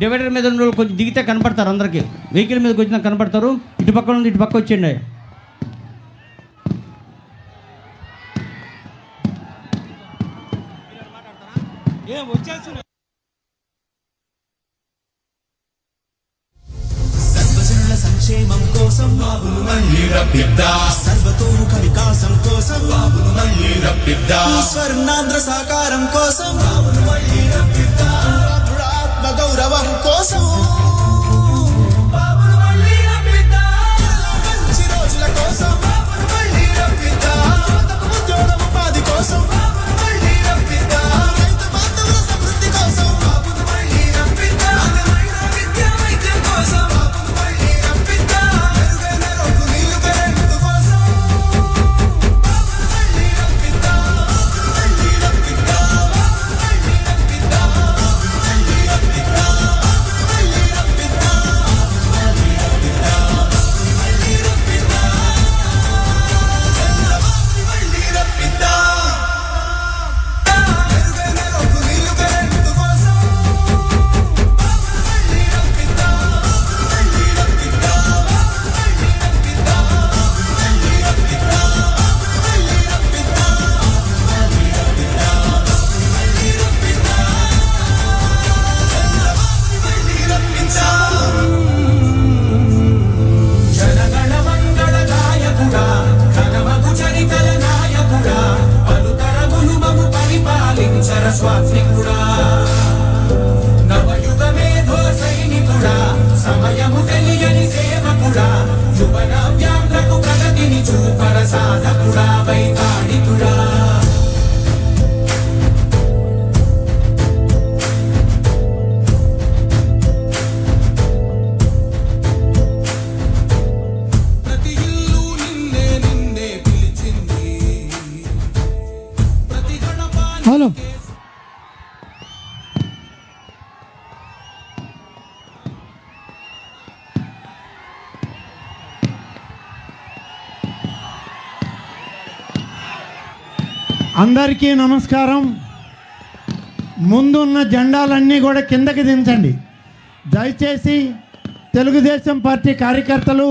Divider మీద ఉన్న వాళ్ళు కొంచెం దిగితే కనపడతారు అందరికీ. వెహికల్ మీదకి వచ్చినా కనపడతారు. ఇటు పక్క నుండి ఇటు పక్క వచ్చేయండి. సర్వజనుల సంక్షేమం కోసం బాబులు మళ్ళీ రప్పిద్దా. సర్వతోముఖ వికాసం కోసం బాబులు మళ్ళీ రప్పిద్దా. స్వర్ణాంధ్ర సాకారం కోసం బాబులు మళ్ళీ రప్పిద్దా. గౌరవం కోసం. అందరికీ నమస్కారం. ముందున్న జెండాలన్నీ కూడా కిందకి దించండి. దయచేసి తెలుగుదేశం పార్టీ కార్యకర్తలు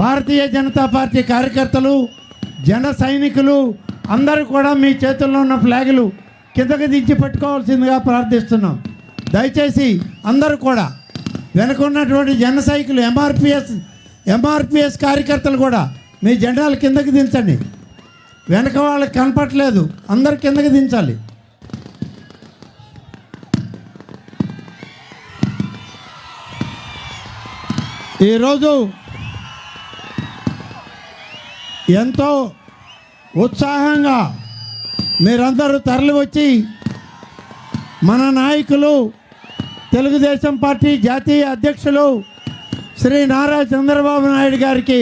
భారతీయ జనతా పార్టీ కార్యకర్తలు జన సైనికులు అందరూ కూడా మీ చేతుల్లో ఉన్న ఫ్లాగులు కిందకి దించి పెట్టుకోవాల్సిందిగా ప్రార్థిస్తున్నాం. దయచేసి అందరూ కూడా వెనక ఉన్నటువంటి జన సైనికులు ఎంఆర్పిఎస్ ఎంఆర్పిఎస్ కార్యకర్తలు కూడా మీ జెండాలు కిందకి దించండి. వెనక వాళ్ళకి కనపట్లేదు అందరు కిందకి దించాలి. ఈరోజు ఎంతో ఉత్సాహంగా మీరందరూ తరలి వచ్చి మన నాయకులు తెలుగుదేశం పార్టీ జాతీయ అధ్యక్షులు శ్రీ నారా చంద్రబాబు నాయుడు గారికి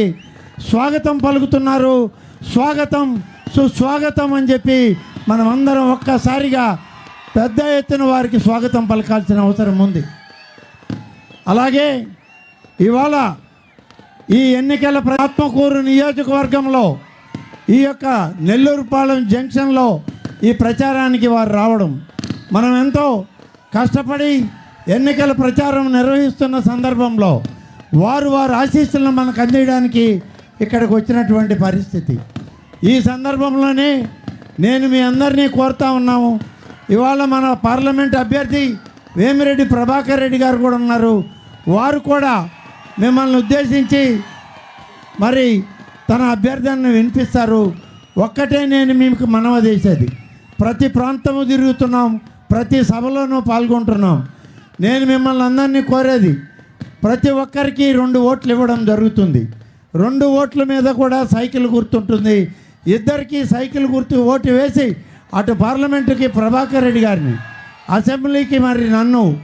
స్వాగతం పలుకుతున్నారు. స్వాగతం సుస్వాగతం అని చెప్పి మనమందరం ఒక్కసారిగా పెద్ద ఎత్తున వారికి స్వాగతం పలకాల్సిన అవసరం ఉంది. అలాగే ఇవాళ ఈ ఎన్నికల ఆత్మకూరు నియోజకవర్గంలో ఈ యొక్క నెల్లూరుపాలెం జంక్షన్లో ఈ ప్రచారానికి వారు రావడం మనం ఎంతో కష్టపడి ఎన్నికల ప్రచారం నిర్వహిస్తున్న సందర్భంలో వారు వారు ఆశీస్సులను మనకు అందించడానికి ఇక్కడికి వచ్చినటువంటి పరిస్థితి. ఈ సందర్భంలోనే నేను మీ అందరినీ కోరుతా ఉన్నాము. ఇవాళ మన పార్లమెంట్ అభ్యర్థి వేమిరెడ్డి ప్రభాకర్ రెడ్డి గారు కూడా ఉన్నారు. వారు కూడా మిమ్మల్ని ఉద్దేశించి మరి తన అభ్యర్థులను వినిపిస్తారు. ఒక్కటే నేను మీకు మనవ చేసేది. ప్రతి ప్రాంతము తిరుగుతున్నాం. ప్రతి సభలోనూ పాల్గొంటున్నాం. నేను మిమ్మల్ని అందరినీ కోరేది ప్రతి ఒక్కరికి రెండు ఓట్లు ఇవ్వడం జరుగుతుంది. రెండు ఓట్ల మీద కూడా సైకిల్ గుర్తుంటుంది. ఇద్దరికి సైకిల్ గుర్తు ఓటు వేసి అటు పార్లమెంటుకి ప్రభాకర్ రెడ్డి గారిని అసెంబ్లీకి మరి నన్ను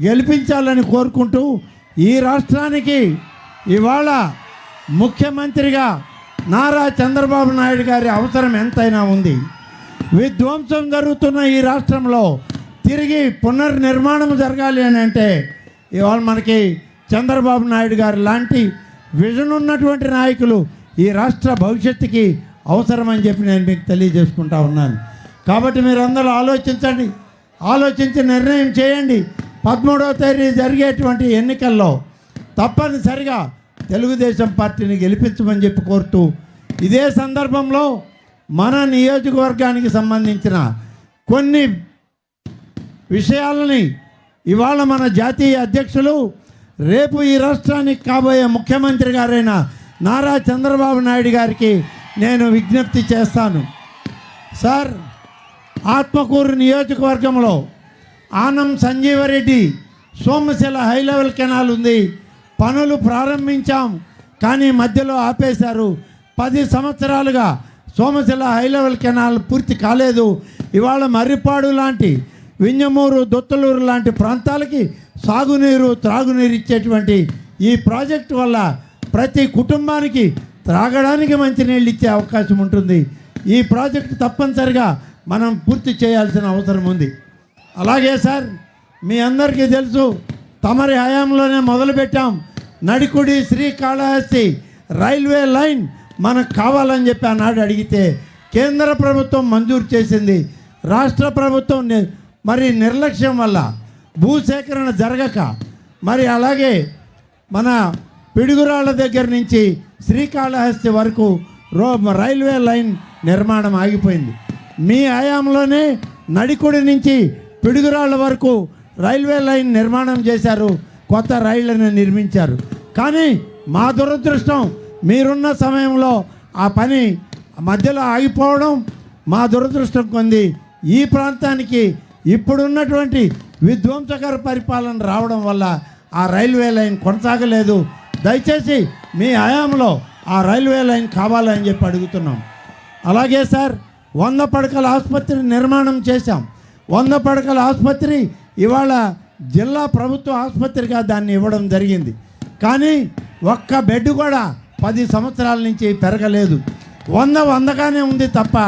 గెలిపించాలని కోరుకుంటూ ఈ రాష్ట్రానికి ఇవాళ ముఖ్యమంత్రిగా నారా చంద్రబాబు నాయుడు గారి అవసరం ఎంతైనా ఉంది. విధ్వంసం జరుగుతున్న ఈ రాష్ట్రంలో తిరిగి పునర్నిర్మాణం జరగాలి అని అంటే ఇవాళ మనకి చంద్రబాబు నాయుడు గారు లాంటి విజన్ ఉన్నటువంటి నాయకులు ఈ రాష్ట్ర భవిష్యత్తుకి అవసరమని చెప్పి నేను మీకు తెలియజేసుకుంటా ఉన్నాను. కాబట్టి మీరందరూ ఆలోచించండి. ఆలోచించి నిర్ణయం చేయండి. పదమూడవ తేదీ జరిగేటువంటి ఎన్నికల్లో తప్పనిసరిగా తెలుగుదేశం పార్టీని గెలిపించమని చెప్పి కోరుతూ ఇదే సందర్భంలో మన నియోజకవర్గానికి సంబంధించిన కొన్ని విషయాలని ఇవాళ మన జాతీయ అధ్యక్షులు రేపు ఈ రాష్ట్రానికి కాబోయే ముఖ్యమంత్రి గారైన నారా చంద్రబాబు నాయుడు గారికి నేను విజ్ఞప్తి చేస్తాను. సార్ ఆత్మకూరు నియోజకవర్గంలో Anam Sanjeevareddy Somasila high level canal ఉంది. పనులు ప్రారంభించాం కానీ మధ్యలో ఆపేశారు. పది సంవత్సరాలుగా సోమశిల హై లెవెల్ కెనాల్ పూర్తి కాలేదు. ఇవాళ మర్రిపాడు లాంటి వింజమూరు దొత్తలూరు లాంటి ప్రాంతాలకి సాగునీరు త్రాగునీరు ఇచ్చేటువంటి ఈ ప్రాజెక్టు వల్ల ప్రతి కుటుంబానికి త్రాగడానికి మంచినీళ్ళు ఇచ్చే అవకాశం ఉంటుంది. ఈ ప్రాజెక్టు తప్పనిసరిగా మనం పూర్తి చేయాల్సిన అవసరం ఉంది. అలాగే సార్ మీ అందరికీ తెలుసు తమరి హయాంలోనే మొదలుపెట్టాం. నడికుడి శ్రీకాళహస్తి రైల్వే లైన్ మనకు కావాలని చెప్పి ఆనాడు అడిగితే కేంద్ర ప్రభుత్వం మంజూరు చేసింది. రాష్ట్ర ప్రభుత్వం మరి నిర్లక్ష్యం వల్ల భూసేకరణ జరగక మరి అలాగే మన పిడుగురాళ్ళ దగ్గర నుంచి శ్రీకాళహస్తి వరకు రో రైల్వే లైన్ నిర్మాణం ఆగిపోయింది. మీ ఆయాంలోనే నడికుడి నుంచి పిడుగురాళ్ళ వరకు రైల్వే లైన్ నిర్మాణం చేశారు కొత్త రైళ్ళను నిర్మించారు. కానీ మా దురదృష్టం మీరున్న సమయంలో ఆ పని మధ్యలో ఆగిపోవడం మా దురదృష్టం కొంది. ఈ ప్రాంతానికి ఇప్పుడున్నటువంటి విధ్వంసకర పరిపాలన రావడం వల్ల ఆ రైల్వే లైన్ కొనసాగలేదు. దయచేసి మీ హయాంలో ఆ రైల్వే లైన్ కావాలని చెప్పి అడుగుతున్నాం. అలాగే సార్ వంద పడకల ఆసుపత్రి నిర్మాణం చేశాం. వంద పడకల ఆసుపత్రి ఇవాళ జిల్లా ప్రభుత్వ ఆసుపత్రిగా దాన్ని ఇవ్వడం జరిగింది. కానీ ఒక్క బెడ్ కూడా పది సంవత్సరాల నుంచి పెరగలేదు. వంద వందగానే ఉంది తప్ప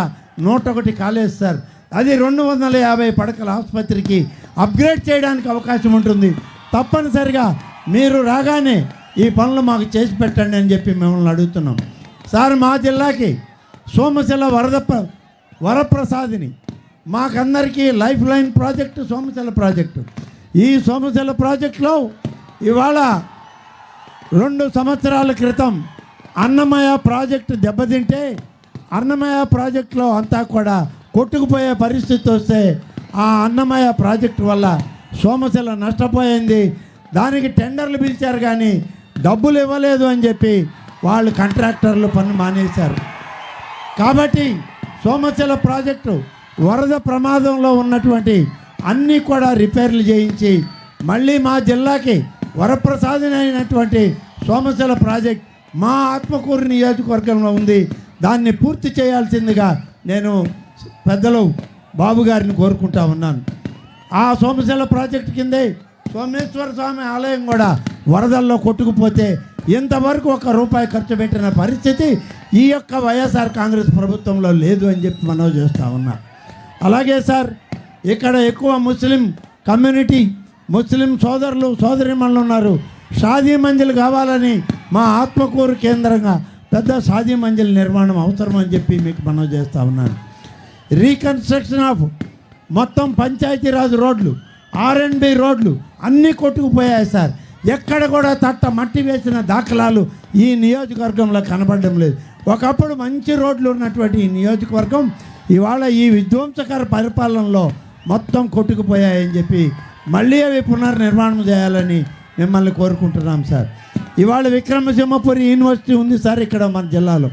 నూట ఒకటి కాలేదు సార్. అది రెండు వందల యాభై పడకల ఆసుపత్రికి అప్గ్రేడ్ చేయడానికి అవకాశం ఉంటుంది. తప్పనిసరిగా మీరు రాగానే ఈ పనులు మాకు చేసి పెట్టండి అని చెప్పి మిమ్మల్ని అడుగుతున్నాం. సార్ మా జిల్లాకి సోమశిల వరద ప్ర- వరప్రసాదిని. మాకందరికీ life line project Somasila project. ఈ సోమశిల ప్రాజెక్టులో ఇవాళ రెండు సంవత్సరాల క్రితం అన్నమయ్య ప్రాజెక్టు దెబ్బతింటే అన్నమయ్య ప్రాజెక్టులో అంతా కూడా కొట్టుకుపోయే పరిస్థితి వస్తే ఆ అన్నమయ్య ప్రాజెక్టు వల్ల సోమశిల నష్టపోయింది. దానికి టెండర్లు పిలిచారు కానీ డబ్బులు ఇవ్వలేదు అని చెప్పి వాళ్ళు కాంట్రాక్టర్లు పని మానేశారు. కాబట్టి సోమశిల ప్రాజెక్టు వరద ప్రమాదంలో ఉన్నటువంటి అన్నీ కూడా రిపేర్లు చేయించి మళ్ళీ మా జిల్లాకి వరప్రసాదన అయినటువంటి సోమశిల ప్రాజెక్ట్ మా ఆత్మకూరు నియోజకవర్గంలో ఉంది. దాన్ని పూర్తి చేయాల్సిందిగా నేను పెద్దలు బాబు గారిని కోరుకుంటా ఉన్నాను. ఆ సోమశిల ప్రాజెక్టు కిందే సోమేశ్వర స్వామి ఆలయం కూడా వరదల్లో కొట్టుకుపోతే ఇంతవరకు ఒక రూపాయి ఖర్చు పెట్టిన పరిస్థితి ఈ యొక్క వైఎస్ఆర్ కాంగ్రెస్ ప్రభుత్వంలో లేదు అని చెప్పి మనం చేస్తూ ఉన్నా. అలాగే సార్ ఇక్కడ ఎక్కువ ముస్లిం కమ్యూనిటీ ముస్లిం సోదరులు సోదరిమణులు ఉన్నారు. షాదీ మంజిల్ కావాలని మా ఆత్మకూరు కేంద్రంగా పెద్ద షాదీ మంజిల్ నిర్మాణం అవసరం అని చెప్పి మీకు మనం చేస్తూ ఉన్నాను. రీకన్స్ట్రక్షన్ ఆఫ్ మొత్తం పంచాయతీరాజ్ రోడ్లు ఆర్ఎండ్బి రోడ్లు అన్నీ కొట్టుకుపోయాయి సార్. ఎక్కడ కూడా తట్ట మట్టి వేసిన దాఖలాలు ఈ నియోజకవర్గంలో కనబడడం లేదు. ఒకప్పుడు మంచి రోడ్లు ఉన్నటువంటి ఈ నియోజకవర్గం ఇవాళ ఈ విధ్వంసకర పరిపాలనలో మొత్తం కొట్టుకుపోయాయని చెప్పి మళ్ళీ అవి పునర్నిర్మాణం చేయాలని మిమ్మల్ని కోరుకుంటున్నాం సార్. ఇవాళ విక్రమసింహపురి యూనివర్సిటీ ఉంది సార్ ఇక్కడ మన జిల్లాలో.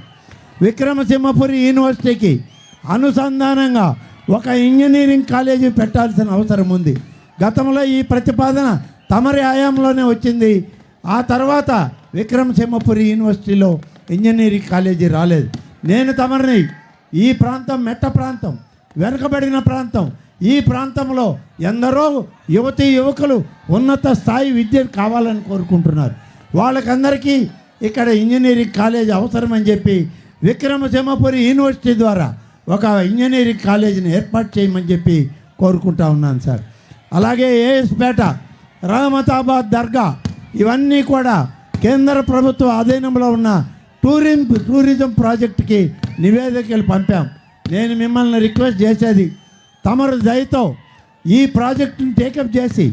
విక్రమసింహపురి యూనివర్సిటీకి అనుసంధానంగా ఒక ఇంజనీరింగ్ కాలేజీ పెట్టాల్సిన అవసరం ఉంది. గతంలో ఈ ప్రతిపాదన తమరి హయాంలోనే వచ్చింది. ఆ తర్వాత విక్రమసింహపురి యూనివర్సిటీలో ఇంజనీరింగ్ కాలేజీ రాలేదు. నేను తమరిని ఈ ప్రాంతం మెట్ట ప్రాంతం వెనుకబడిన ప్రాంతం ఈ ప్రాంతంలో ఎందరో యువతీ యువకులు ఉన్నత స్థాయి విద్య కావాలని కోరుకుంటున్నారు. వాళ్ళకందరికీ ఇక్కడ ఇంజనీరింగ్ కాలేజ్ అవసరమని చెప్పి విక్రమసింహపురి యూనివర్సిటీ ద్వారా ఒక ఇంజనీరింగ్ కాలేజీని ఏర్పాటు చేయమని చెప్పి కోరుకుంటా ఉన్నాను సార్. అలాగే ఏఎస్పేట రహమతాబాద్ దర్గా ఇవన్నీ కూడా కేంద్ర ప్రభుత్వ ఆధీనంలో ఉన్న టూరిం టూరిజం ప్రాజెక్టుకి నివేదికలు పంపాం. నేను మిమ్మల్ని రిక్వెస్ట్ చేసేది తమరు దయతో ఈ ప్రాజెక్టును టేకప్ చేసి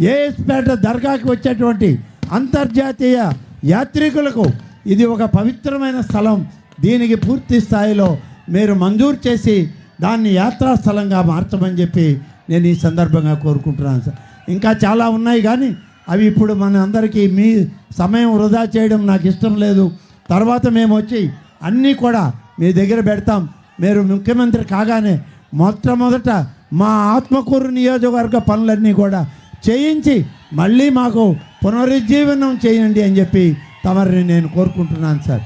ఏఎస్పేట దర్గాకి వచ్చేటువంటి అంతర్జాతీయ యాత్రికులకు ఇది ఒక పవిత్రమైన స్థలం. దీనికి పూర్తి స్థాయిలో మీరు మంజూరు చేసి దాన్ని యాత్రా స్థలంగా మార్చమని చెప్పి నేను ఈ సందర్భంగా కోరుకుంటున్నాను సార్. ఇంకా చాలా ఉన్నాయి కానీ అవి ఇప్పుడు మన అందరికీ మీ సమయం వృధా చేయడం నాకు ఇష్టం లేదు. తర్వాత మేము వచ్చి అన్నీ కూడా మీ దగ్గర పెడతాం. మీరు ముఖ్యమంత్రి కాగానే మొట్టమొదట మా ఆత్మకూరు నియోజకవర్గ పనులన్నీ కూడా చేయించి మళ్ళీ మాకు పునరుజ్జీవనం చేయండి అని చెప్పి తమరిని నేను కోరుకుంటున్నాను సార్.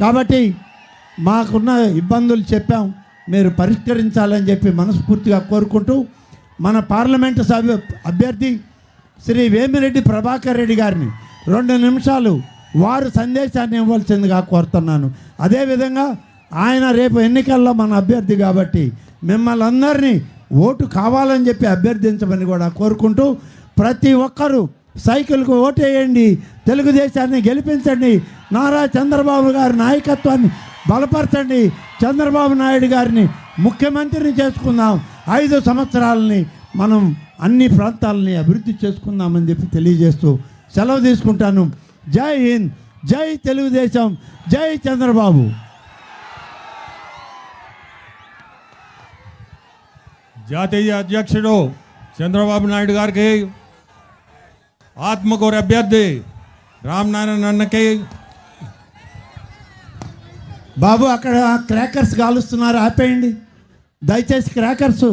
కాబట్టి మాకున్న ఇబ్బందులు చెప్పాం. మీరు పరిష్కరించాలని చెప్పి మనస్ఫూర్తిగా కోరుకుంటూ మన పార్లమెంటు సభ్యు అభ్యర్థి శ్రీ వేమిరెడ్డి ప్రభాకర్ రెడ్డి గారిని రెండు నిమిషాలు వారు సందేశాన్ని ఇవ్వాల్సిందిగా కోరుతున్నాను. అదేవిధంగా ఆయన రేపు ఎన్నికల్లో మన అభ్యర్థి కాబట్టి మిమ్మల్ని అందరినీ ఓటు కావాలని చెప్పి అభ్యర్థించమని కూడా కోరుకుంటూ ప్రతి ఒక్కరూ సైకిల్కు ఓటేయండి తెలుగుదేశాన్ని గెలిపించండి నారా చంద్రబాబు గారి నాయకత్వాన్ని బలపరచండి చంద్రబాబు నాయుడు గారిని ముఖ్యమంత్రిని చేసుకుందాం. ఐదు సంవత్సరాలని మనం అన్ని ప్రాంతాలని అభివృద్ధి చేసుకుందామని చెప్పి తెలియజేస్తూ సెలవు తీసుకుంటాను. జై హింద్ జై తెలుగుదేశం జై చంద్రబాబు. జాతీయ అధ్యక్షుడు చంద్రబాబు నాయుడు గారికి ఆత్మకూరు అభ్యర్థి రామనారాయణ అన్నకి. బాబు అక్కడ క్రాకర్స్ కాలుస్తున్నారు ఆపేయండి. దయచేసి క్రాకర్స్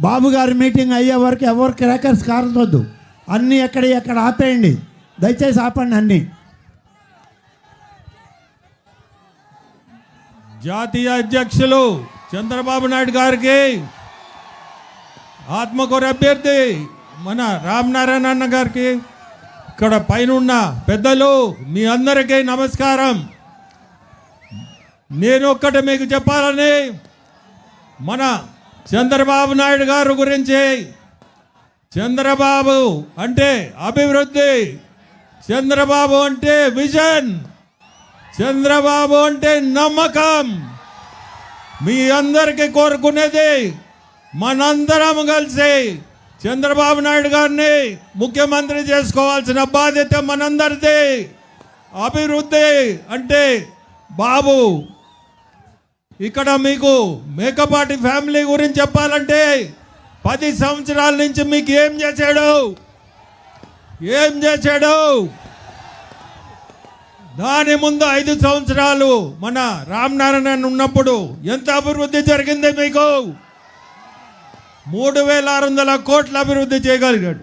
బాబు గారి మీటింగ్ అయ్యే వరకు ఎవరు క్రాకర్స్ కాల్చొద్దు అన్నీ ఎక్కడ ఎక్కడ ఆపేయండి. దయచేసి ఆపండి అన్నీ. జాతీయ అధ్యక్షులు చంద్రబాబు నాయుడు గారికి ఆత్మకూర అభ్యర్థి మన రామనారాయణ అన్న గారికి ఇక్కడ పైన ఉన్న పెద్దలు మీ అందరికీ నమస్కారం. నేను ఒక్కటి మీకు చెప్పాలని మన చంద్రబాబు నాయుడు గారు గురించి. చంద్రబాబు అంటే అభివృద్ధి. చంద్రబాబు అంటే విజన్. చంద్రబాబు అంటే నమ్మకం. మీ అందరికీ కోరుకునేది మనందరం కలిసి చంద్రబాబు నాయుడు గారిని ముఖ్యమంత్రి చేసుకోవాల్సిన బాధ్యత మనందరిది. అభివృద్ధి అంటే బాబు ఇక్కడ మీకు మేకపాటి ఫ్యామిలీ గురించి చెప్పాలంటే పది సంవత్సరాల నుంచి మీకు ఏం చేశాడు? ఏం చేశాడు? దాని ముందు ఐదు సంవత్సరాలు మన రామనారాయణ ఉన్నప్పుడు ఎంత అభివృద్ధి జరిగింది మీకు? మూడు వేల ఆరు వందల కోట్ల అభివృద్ధి చేయగలిగాడు.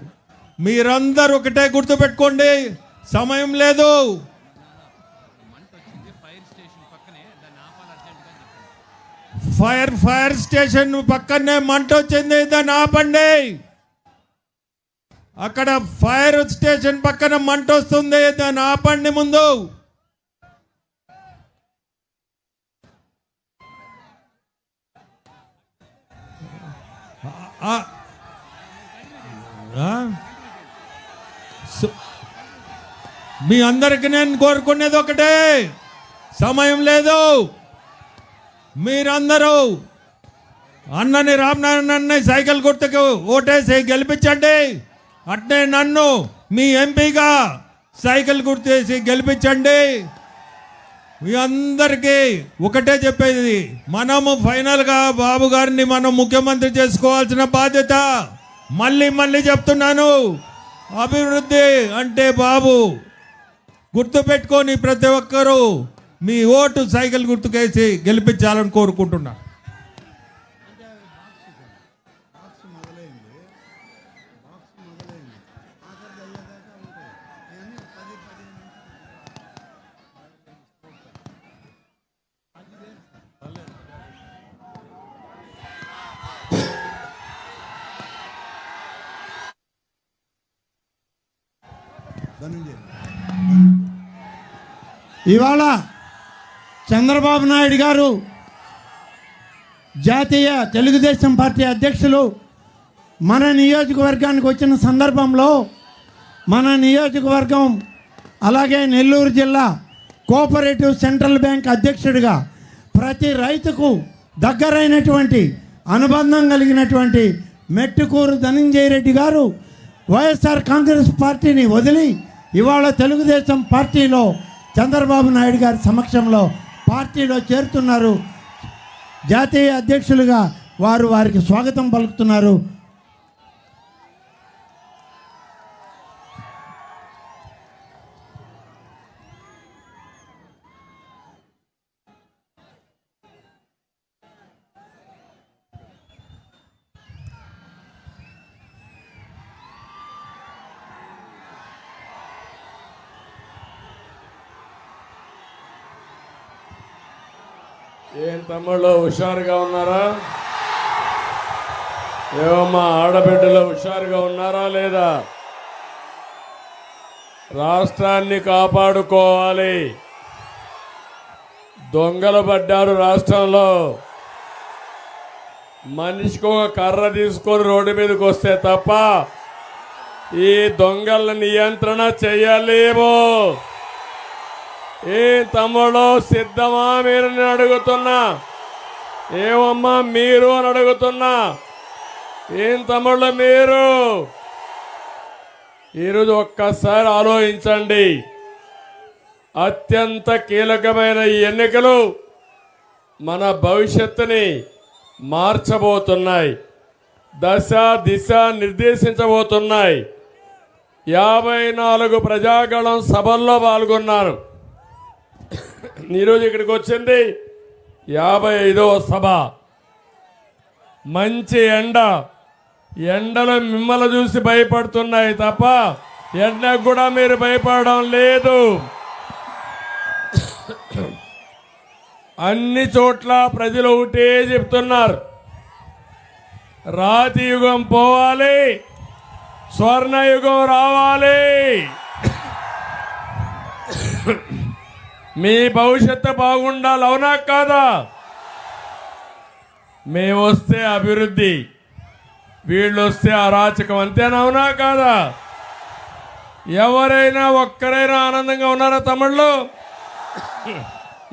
మీరందరూ ఒకటే గుర్తుపెట్టుకోండి సమయం లేదు. ఫైర్ ఫైర్ స్టేషన్ పక్కనే మంట వచ్చింది దాన్ని ఆపండి. అక్కడ ఫైర్ స్టేషన్ పక్కన మంట వస్తుంది దాన్ని ఆపండి ముందు. మీ అందరికి నేను కోరుకునేది ఒకటే. సమయం లేదు. మీరందరూ అన్నని రామనారాయణ అన్నని సైకిల్ గుర్తుకు ఓటేసి గెలిపించండి. అట్నే నన్ను మీ ఎంపీగా సైకిల్ గుర్తేసి గెలిపించండి. మీ అందరికీ ఒకటే చెప్పేది మనము ఫైనల్గా బాబు గారిని మనం ముఖ్యమంత్రి చేసుకోవాల్సిన బాధ్యత. మళ్ళీ మళ్ళీ చెప్తున్నాను అభివృద్ధి అంటే బాబు గుర్తుపెట్టుకొని ప్రతి ఒక్కరూ మీ ఓటు సైకిల్ గుర్తుకేసి గెలిపించాలని కోరుకుంటున్నా. ఇవాళ చంద్రబాబు నాయుడు గారు జాతీయ తెలుగుదేశం పార్టీ అధ్యక్షులు మన నియోజకవర్గానికి వచ్చిన సందర్భంలో మన నియోజకవర్గం అలాగే నెల్లూరు జిల్లా కోఆపరేటివ్ సెంట్రల్ బ్యాంక్ అధ్యక్షుడిగా ప్రతి రైతుకు దగ్గరైనటువంటి అనుబంధం కలిగినటువంటి మెట్టుకూరు ధనంజయ రెడ్డి గారు వైఎస్ఆర్ కాంగ్రెస్ పార్టీని వదిలి ఇవాళ తెలుగుదేశం పార్టీలో చంద్రబాబు నాయుడు గారి సమక్షంలో పార్టీలో చేరుతున్నారు. జాతీయ అధ్యక్షులుగా వారు వారికి స్వాగతం పలుకుతున్నారు. ఏం తమ్ముళ్ళు హుషారుగా ఉన్నారా? ఏమమ్మా ఆడబిడ్డలు హుషారుగా ఉన్నారా లేదా? రాష్ట్రాన్ని కాపాడుకోవాలి. దొంగలు పడ్డారు రాష్ట్రంలో. మనిషికి ఒక కర్ర తీసుకొని రోడ్డు మీదకి వస్తే తప్ప ఈ దొంగల నియంత్రణ చేయాలేమో. ఏ తమ్ముడు సిద్ధమా మీరు నేను అడుగుతున్నా? ఏమమ్మా మీరు అని అడుగుతున్నా? ఏం తమ్ముళ్ళు మీరు? ఈరోజు ఒక్కసారి ఆలోచించండి. అత్యంత కీలకమైన ఈ ఎన్నికలు మన భవిష్యత్తుని మార్చబోతున్నాయి. దశ దిశ నిర్దేశించబోతున్నాయి. యాభై నాలుగు ప్రజాగణం సభల్లో పాల్గొన్నారు. ఈరోజు ఇక్కడికి వచ్చింది యాభై ఐదవ సభ. మంచి ఎండ. ఎండలు మిమ్మల్ని చూసి భయపడుతున్నాయి తప్ప ఎండకు కూడా మీరు భయపడడం లేదు. అన్ని చోట్ల ప్రజలు ఒకటే చెప్తున్నారు. రాతి యుగం పోవాలి స్వర్ణయుగం రావాలి. మీ భవిష్యత్తు బాగుండాలి అవునా కాదా? మేము వస్తే అభివృద్ధి వీళ్ళు వస్తే అరాచకం అంతేనా అవునా కాదా? ఎవరైనా ఒక్కరైనా ఆనందంగా ఉన్నారా తమిళ్ళు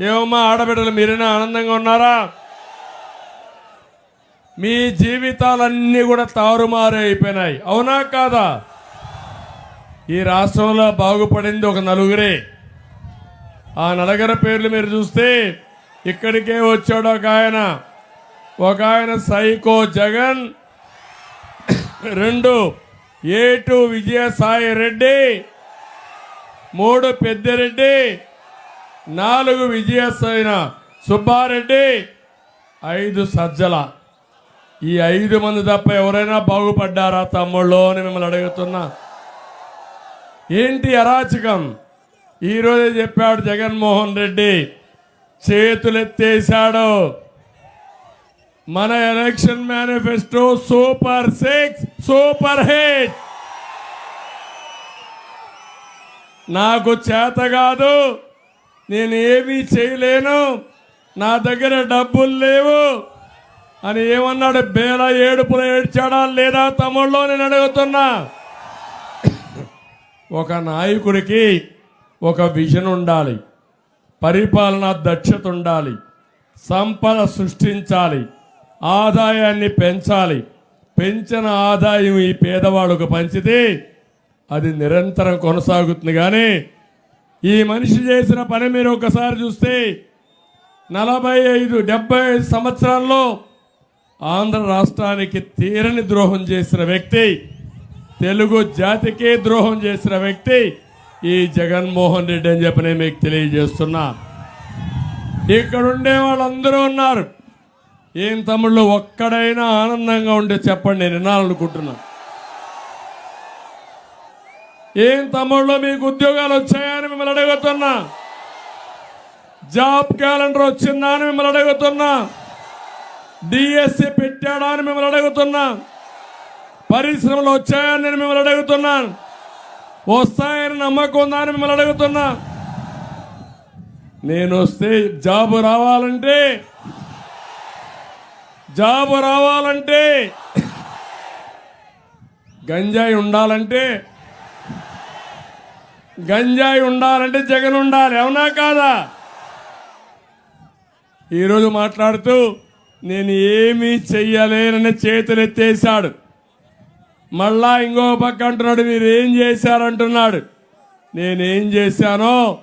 ఏమమ్మా ఆడబిడ్డలు మీరైనా ఆనందంగా ఉన్నారా? మీ జీవితాలన్నీ కూడా తారుమారు అయిపోయినాయి అవునా కాదా? ఈ రాష్ట్రంలో బాగుపడింది ఒక నలుగురే. ఆ నలగర పేర్లు మీరు చూస్తే ఇక్కడికే వచ్చాడు ఒక ఆయన. ఒక ఆయన సైకో జగన్ రెండు ఏటు విజయసాయి రెడ్డి మూడు పెద్దిరెడ్డి నాలుగు విజయసాయిన సుబ్బారెడ్డి ఐదు సజ్జల. ఈ ఐదు మంది తప్ప ఎవరైనా బాగుపడ్డారా తమ్ముళ్ళు అని మిమ్మల్ని అడుగుతున్నా. ఏంటి అరాచకం? ఈరోజే చెప్పాడు జగన్మోహన్ రెడ్డి. చేతులెత్తేశాడు. మన election manifesto super six super hit. నాకు చేత కాదు నేను ఏమీ చేయలేను నా దగ్గర డబ్బులు లేవు అని ఏమన్నాడు? బేల ఏడుపులు ఏడ్చాడా లేదా తమ్ముళ్ళు నేను అడుగుతున్నా. ఒక నాయకుడికి ఒక విజన్ ఉండాలి. పరిపాలన దక్షత ఉండాలి. సంపద సృష్టించాలి. ఆదాయాన్ని పెంచాలి. పెంచిన ఆదాయం ఈ పేదవాళ్ళకు పంచితే అది నిరంతరం కొనసాగుతుంది కానీ ఈ మనిషి చేసిన పని మీరు ఒకసారి చూస్తే నలభై ఐదు డెబ్బై ఐదు సంవత్సరాల్లో ఆంధ్ర రాష్ట్రానికి తీరని ద్రోహం చేసిన వ్యక్తి తెలుగు జాతికే ద్రోహం చేసిన వ్యక్తి ఈ జగన్మోహన్ రెడ్డి అని చెప్పి నేను మీకు తెలియజేస్తున్నా. ఇక్కడ ఉండే వాళ్ళందరూ ఉన్నారు. ఏం తమ్ముళ్ళు ఒక్కడైనా ఆనందంగా ఉండే చెప్పండి నేను వినాలనుకుంటున్నా. ఏం తమ్ముళ్ళు మీకు ఉద్యోగాలు వచ్చాయని మిమ్మల్ని అడుగుతున్నా. జాబ్ క్యాలెండర్ వచ్చిందా అని మిమ్మల్ని అడుగుతున్నా. డిఎస్సి పెట్టాడా అని మిమ్మల్ని అడుగుతున్నా. పరిశ్రమలు వచ్చాయని నేను మిమ్మల్ని అడుగుతున్నాను వస్తాయని నమ్మకం ఉందా అని మిమ్మల్ని అడుగుతున్నా. నేను వస్తే జాబ్ రావాలంటే జాబ్ రావాలంటే గంజాయి ఉండాలంటే గంజాయి ఉండాలంటే జగన్ ఉండాలి అవునా కాదా? ఈరోజు మాట్లాడుతూ నేను ఏమీ చెయ్యలేనని చేతులెత్తేశాడు. మళ్ళా ఇంకో పక్క అంటున్నాడు మీరు ఏం చేశారంటున్నాడు? నేనేం చేశానో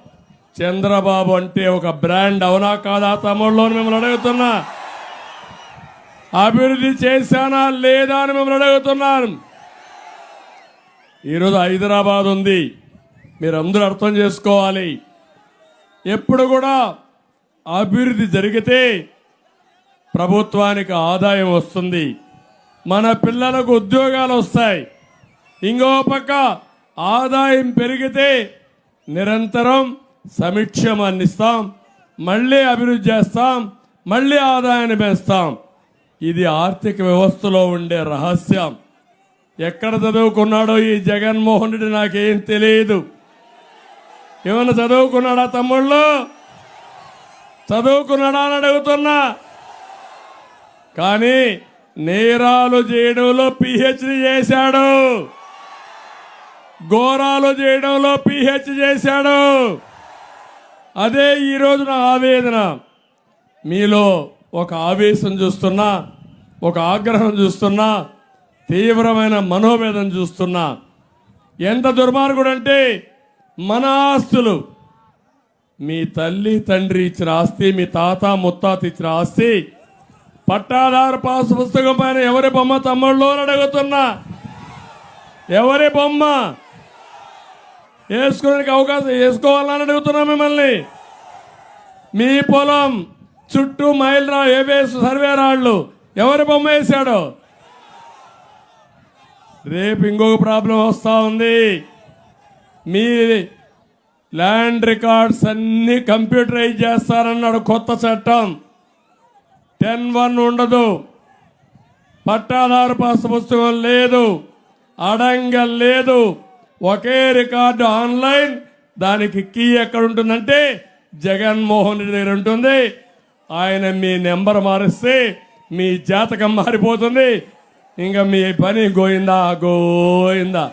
చంద్రబాబు అంటే ఒక బ్రాండ్ అవునా కాదా తమ్ముళ్ళు అని మిమ్మల్ని అడుగుతున్నా. అభివృద్ధి చేశానా లేదా అని మిమ్మల్ని అడుగుతున్నాను ఈరోజు హైదరాబాద్ ఉంది. మీరు అందరూ అర్థం చేసుకోవాలి. ఎప్పుడు కూడా అభివృద్ధి జరిగితే ప్రభుత్వానికి ఆదాయం వస్తుంది. మన పిల్లలకు ఉద్యోగాలు వస్తాయి. ఇంకో పక్క ఆదాయం పెరిగితే నిరంతరం సమీక్షం అందిస్తాం మళ్ళీ అభివృద్ధి చేస్తాం మళ్ళీ ఆదాయాన్ని పెంచుతాం. ఇది ఆర్థిక వ్యవస్థలో ఉండే రహస్యం. ఎక్కడ చదువుకున్నాడో ఈ జగన్మోహన్ రెడ్డి నాకేం తెలియదు. ఏమన్నా చదువుకున్నాడా తమ్ముళ్ళు? చదువుకున్నాడా అని అడుగుతున్నా. కానీ నేరాలు చేయడంలో పిహెచ్డి చేశాడు. ఘోరాలు చేయడంలో పిహెచ్ చేశాడు. అదే ఈరోజు నా ఆవేదన. మీలో ఒక ఆవేశం చూస్తున్నా ఒక ఆగ్రహం చూస్తున్నా తీవ్రమైన మనోవేదన చూస్తున్నా. ఎంత దుర్మార్గుడు అంటే మన ఆస్తులు. మీ తల్లి తండ్రి ఇచ్చిన ఆస్తి మీ తాత ముత్తాత ఇచ్చిన ఆస్తి పట్టాదారు పాస్ పుస్తకం పైన ఎవరి బొమ్మ తమ్ముళ్ళు అడుగుతున్నా? ఎవరి బొమ్మ? వేసుకోవడానికి అవకాశం వేసుకోవాలని అడుగుతున్నా మిమ్మల్ని. మీ పొలం చుట్టూ మైల్ రా సర్వే రాళ్ళు. ఎవరి బొమ్మ వేశాడు? రేపు ఇంకొక ప్రాబ్లం వస్తూ ఉంది. మీ ల్యాండ్ రికార్డ్స్ అన్నీ కంప్యూటరైజ్ చేస్తారన్నాడు కొత్త చట్టం. టెన్ వన్ ఉండదు. పట్టాదారు పాస్ పుస్తకం లేదు. అడంగల్ లేదు. ఒకే రికార్డు ఆన్లైన్. దానికి కీ ఎక్కడ ఉంటుందంటే జగన్మోహన్ రెడ్డి దగ్గర ఉంటుంది. ఆయన మీ నెంబర్ మారిస్తే మీ జాతకం మారిపోతుంది. ఇంకా మీ పని గోయిందా? గోయిందా.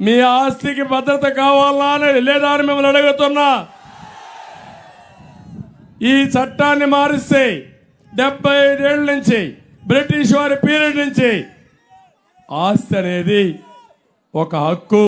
మీ ఆస్తికి భద్రత కావాలా అని లేదా అని మిమ్మల్ని అడుగుతున్నా. ఈ చట్టాన్ని మారిస్తే డెబ్బై ఐదేళ్ళ నుంచి బ్రిటిష్ వారి పీరియడ్ నుంచి ఆస్తి అనేది ఒక హక్కు.